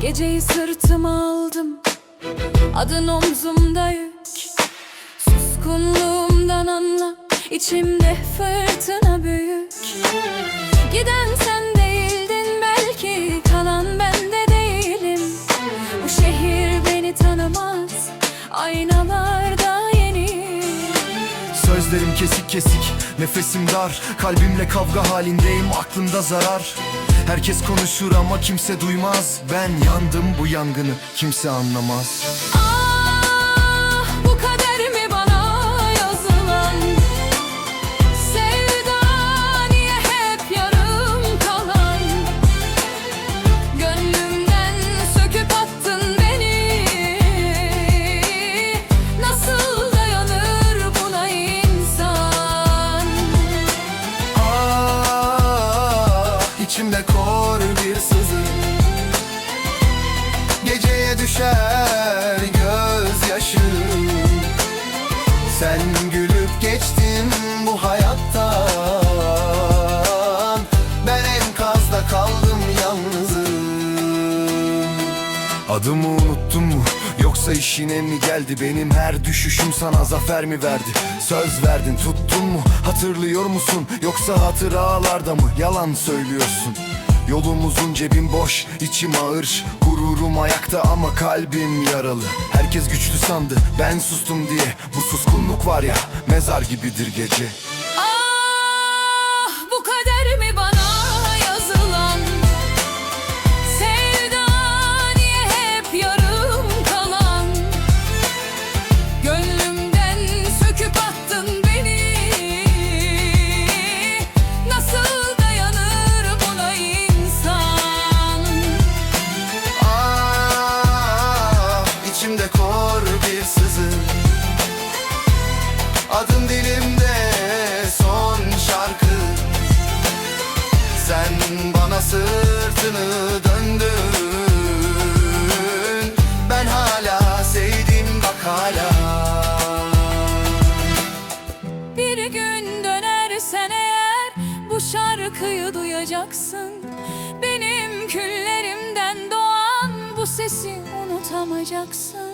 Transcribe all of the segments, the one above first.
Geceyi sırtıma aldım. Adın omzumda yük. Suskunluğumdan anla içimde fırtına büyük. Giden sen Sözlerim kesik kesik, nefesim dar. Kalbimle kavga halindeyim, aklımda zarar. Herkes konuşur ama kimse duymaz. Ben yandım bu yangını, kimse anlamaz. Ah düşer gözyaşı Sen gülüp geçtin bu hayattan Ben enkazda kaldım yalnızım Adımı unuttun mu? Yoksa işine mi geldi? Benim her düşüşüm sana zafer mi verdi? Söz verdin tuttun mu? Hatırlıyor musun? Yoksa hatıralarda mı? Yalan söylüyorsun Yolumuzun cebim boş, içim ağır. Gururum ayakta ama kalbim yaralı. Herkes güçlü sandı, ben sustum diye. Bu suskunluk var ya, mezar gibidir gece duyacaksın. Benim küllerimden doğan bu sesi unutamayacaksın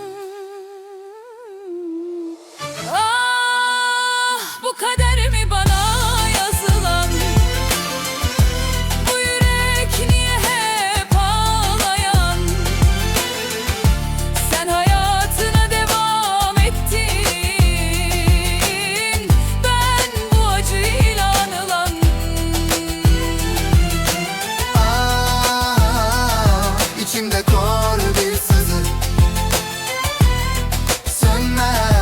bir sızı. Sönmez.